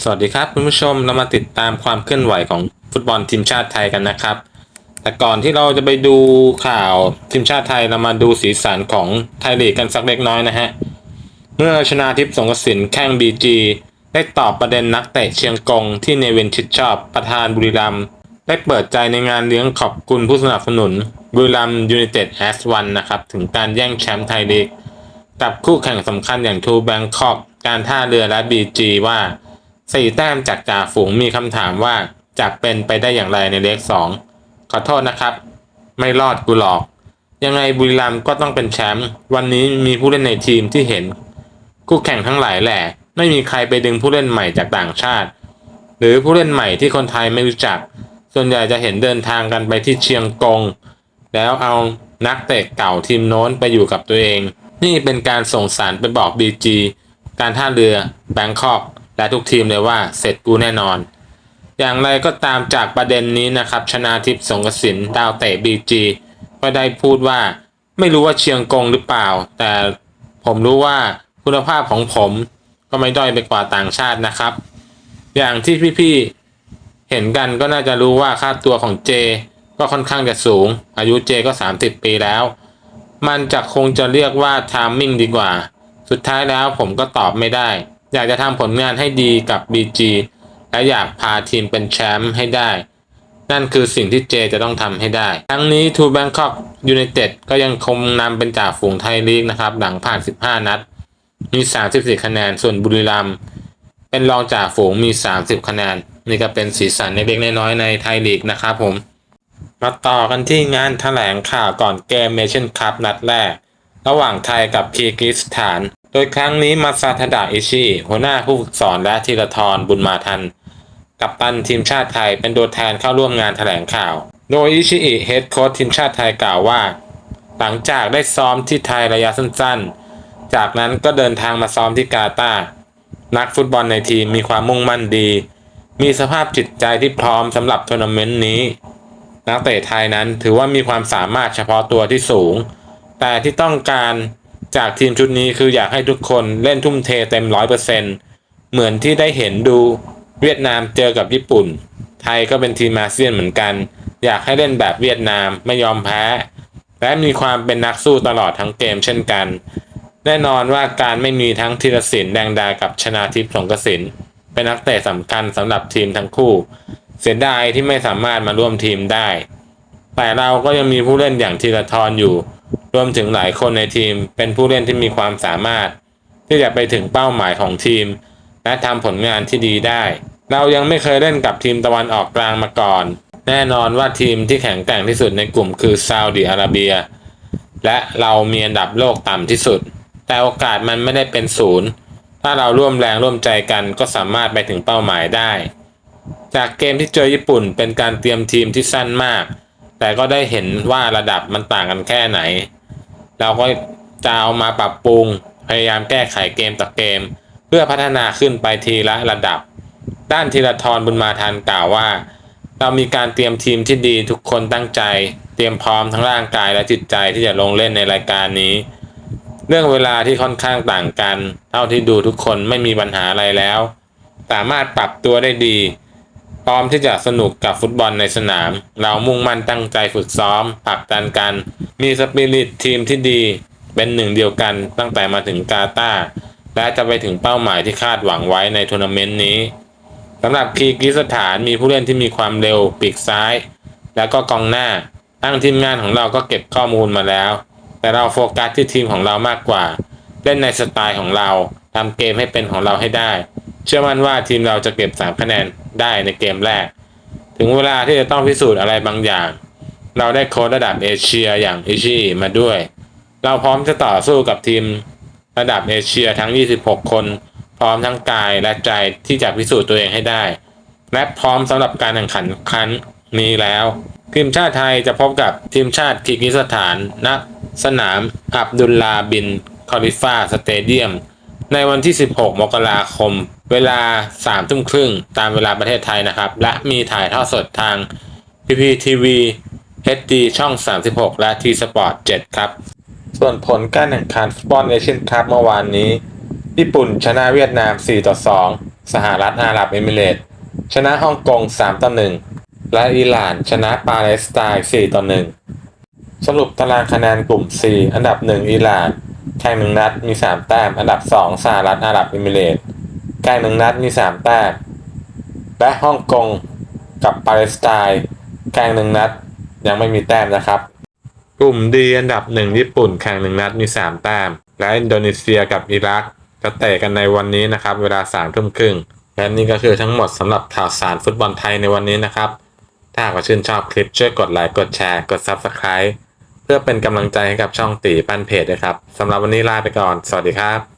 สวัสดีครับคุณผู้ชมเรามาติดตามความเคลื่อนไหวของฟุตบอลทีมชาติไทยกันนะครับ แต่ก่อนที่เราจะไปดูข่าวทีมชาติไทยเรามาดูสีสันของไทยลีกกันสักเล็กน้อยนะฮะเมื่อชนาทิพย์สงกสินแข้งบีจีได้ตอบประเด็นนักเตะเชียงกงที่เนวินชิดชอบประธานบุรีรัมย์ได้เปิดใจในงานเลี้ยงขอบคุณผู้สนับสนุนบุรีรัมย์ยูไนเต็ดแอสวันนะครับถึงการแย่งแชมป์ไทยลีกกับคู่แข่งสำคัญอย่างทูแบงคอกการท่าเรือและบีจีว่า สี่แต้มจากจ่าฝูงมีคำถามว่าจะเป็นไปได้อย่างไรในเลขสองขอโทษนะครับ ไม่รอดกูหรอก ยังไงบุรีรัมย์ก็ต้องเป็นแชมป์วันนี้มีผู้เล่นในทีมที่เห็นคู่แข่งทั้งหลายแหละ ไม่มีใครไปดึงผู้เล่นใหม่จากต่างชาติ หรือผู้เล่นใหม่ที่คนไทยไม่รู้จัก ส่วนใหญ่จะเห็นเดินทางกันไปที่เชียงกง แล้วเอานักเตะเก่าทีมโน้นไปอยู่กับตัวเอง นี่เป็นการส่งสารไปบอก BG การท่าเรือแบงคอก และทุกทีมเลยว่าเสร็จกูแน่นอน อย่างไรก็ตามจากประเด็นนี้นะครับชนาทิพย์สงกสินดาวเตะ BG ก็ได้พูดว่า ไม่รู้ว่าเชียงกงหรือเปล่า แต่ผมรู้ว่าคุณภาพของผมก็ไม่ด้อยไปกว่าต่างชาตินะครับ อย่างที่พี่ๆเห็นกันก็น่าจะรู้ว่าค่าตัวของเจ ก็ค่อนข้างจะสูง อายุเจก็ 30 ปีแล้ว มันจะคงจะเรียกว่าทามมิ่งดีกว่า สุดท้ายแล้วผมก็ตอบไม่ได้ อยากจะทำผลงานให้ดีกับ BG และอยากพาทีมเป็นแชมป์ให้ได้ นั่นคือสิ่งที่เจจะต้องทำให้ได้ ทั้งนี้ทูแบงคอกยูไนเต็ดก็ยังคงนำเป็นจ่าฝูงไทยลีกนะครับ หลังผ่าน 15 นัด มี 34 คะแนน ส่วนบุรีรัมย์เป็นรองจ่าฝูงมี 30 คะแนน นี่ก็เป็นสีสันเล็กๆน้อยๆในไทยลีกนะครับผม มาต่อกันที่งานแถลงข่าวก่อนเกมเมชั่นคัพนัดแรก ระหว่างไทยกับคีร์กิสถาน โดยครั้งนี้มาซาทดะอิชิหัวหน้าผู้ฝึกสอนและธีรทรบุญมาทัน กัปตันทีมชาติไทยเป็นตัวแทนเข้าร่วมงานแถลงข่าว โดยอิชิอิเฮดโค้ชทีมชาติไทยกล่าวว่า หลังจากได้ซ้อมที่ไทยระยะสั้นๆ จากนั้นก็เดินทางมาซ้อมที่กาตาร์นักฟุตบอลในทีมมีความมุ่งมั่นดี มีสภาพจิตใจที่พร้อมสำหรับทัวร์นาเมนต์นี้ นักเตะไทยนั้นถือว่ามีความสามารถเฉพาะตัวที่สูง แต่ที่ต้องการ จากทีมชุดนี้คืออยากให้ทุกคนเล่นทุ่มเทเต็มร้อยเปอร์เซ็นต์เหมือนที่ได้เห็นดูเวียดนามเจอกับญี่ปุ่น ไทยก็เป็นทีมอาเซียนเหมือนกัน อยากให้เล่นแบบเวียดนามไม่ยอมแพ้ และมีความเป็นนักสู้ตลอดทั้งเกมเช่นกัน แน่นอนว่าการไม่มีทั้งธีรศิลป์แดงดากับชนาทิพย์สงกสินเป็นนักเตะสำคัญสำหรับทีมทั้งคู่ เสียดายที่ไม่สามารถมาร่วมทีมได้ แต่เราก็ยังมีผู้เล่นอย่างธีรทรอยู่ รวมถึงหลายคนในทีมเป็นผู้เล่นที่มีความสามารถ ที่จะไปถึงเป้าหมายของทีม และทำผลงานที่ดีได้ เรายังไม่เคยเล่นกับทีมตะวันออกกลางมาก่อน แน่นอนว่าทีมที่แข็งแกร่งที่สุดในกลุ่มคือซาอุดิอาระเบีย และเรามีอันดับโลกต่ำที่สุด แต่โอกาสมันไม่ได้เป็นศูนย์ถ้าเราร่วมแรงร่วมใจกันก็สามารถไปถึงเป้าหมายได้ จากเกมที่เจอญี่ปุ่นเป็นการเตรียมทีมที่สั้นมาก แต่ก็ได้เห็นว่าระดับมันต่างกันแค่ไหน เราก็จะเอามาปรับปรุง พยายามแก้ไขเกมต่อเกม เพื่อพัฒนาขึ้นไปทีละระดับ ด้านธีรทรบุญมาทันกล่าวว่า เรามีการเตรียมทีมที่ดีทุกคนตั้งใจ เตรียมพร้อมทั้งร่างกายและจิตใจที่จะลงเล่นในรายการนี้ เรื่องเวลาที่ค่อนข้างต่างกัน เท่าที่ดูทุกคนไม่มีปัญหาอะไรแล้ว สามารถปรับตัวได้ดี พร้อมที่จะสนุกกับฟุตบอลในสนาม เรามุ่งมั่นตั้งใจฝึกซ้อมผลักดันกัน มีสปิริตทีมที่ดี เป็นหนึ่งเดียวกันตั้งแต่มาถึงกาตาร์และจะไปถึงเป้าหมายที่คาดหวังไว้ในทัวร์นาเมนต์นี้สำหรับคีร์กิสถานมีผู้เล่นที่มีความเร็วปีกซ้าย แล้วก็กองหน้าตั้งทีมงานของเราก็เก็บข้อมูลมาแล้ว แต่เราโฟกัสที่ทีมของเรามากกว่า เล่นในสไตล์ของเราทำเกมให้เป็นของเราให้ได้ เชื่อมั่นว่าทีมเราจะเก็บ 3 คะแนนได้ในเกมแรก ถึงเวลาที่จะต้องพิสูจน์อะไรบางอย่าง เราได้โค้ชระดับเอเชียอย่างอิชิมาด้วย เราพร้อมจะต่อสู้กับทีมระดับเอเชียทั้ง 26 คน พร้อมทั้งกายและใจที่จะพิสูจน์ตัวเองให้ได้ และพร้อมสำหรับการแข่งขันครั้งนี้แล้ว ทีมชาติไทยจะพบกับทีมชาติคีกิสถานณสนามอับดุลลาบินคอลิฟ่าสเตเดียม ในวันที่ 16 มกราคม เวลา3ทุ่มครึ่งตามเวลาประเทศไทยนะครับ และมีถ่ายทอดสดทาง PPTV HD ช่อง 36 และ T Sport 7 ครับ ส่วนผลการแข่งขันฟุตบอลเอเชียนคัพเมื่อวานนี้ ญี่ปุ่นชนะเวียดนาม 4 ต่อ 2 สหรัฐอาหรับเอมิเรต์ชนะฮ่องกง 3 ต่อ 1 และอิหร่านชนะปาเลสไตน์ 4 ต่อ 1 สรุปตารางคะแนนกลุ่ม C อันดับ 1 อิหร่านแข่งหนึ่งนัดมี 3 แต้ม อันดับ 2 สหรัฐอาหรับเอมิเรตส์ แข่งหนึ่งนัดมี3แต้มและฮ่องกงกับปาเลสไตน์แข่งหนึ่งนัดยังไม่มีแต้มนะครับ กลุ่มดีอันดับหนึ่งญี่ปุ่นแข่งหนึ่งนัดมี3แต้ม และอินโดนีเซียกับอิรักจะเตะกันในวันนี้นะครับ เวลา3ามทุ่มครึ่งและนี่ก็คือทั้งหมดสำหรับข่าวสารฟุตบอลไทยในวันนี้นะครับ ถ้าหากว่าชื่นชอบคลิปช่วยกดไลค์กดแชร์กด Subscribe เพื่อเป็นกำลังใจให้กับช่องตีปั้นเพจด้วยครับสำหรับวันนี้ลาไปก่อน สวัสดีครับ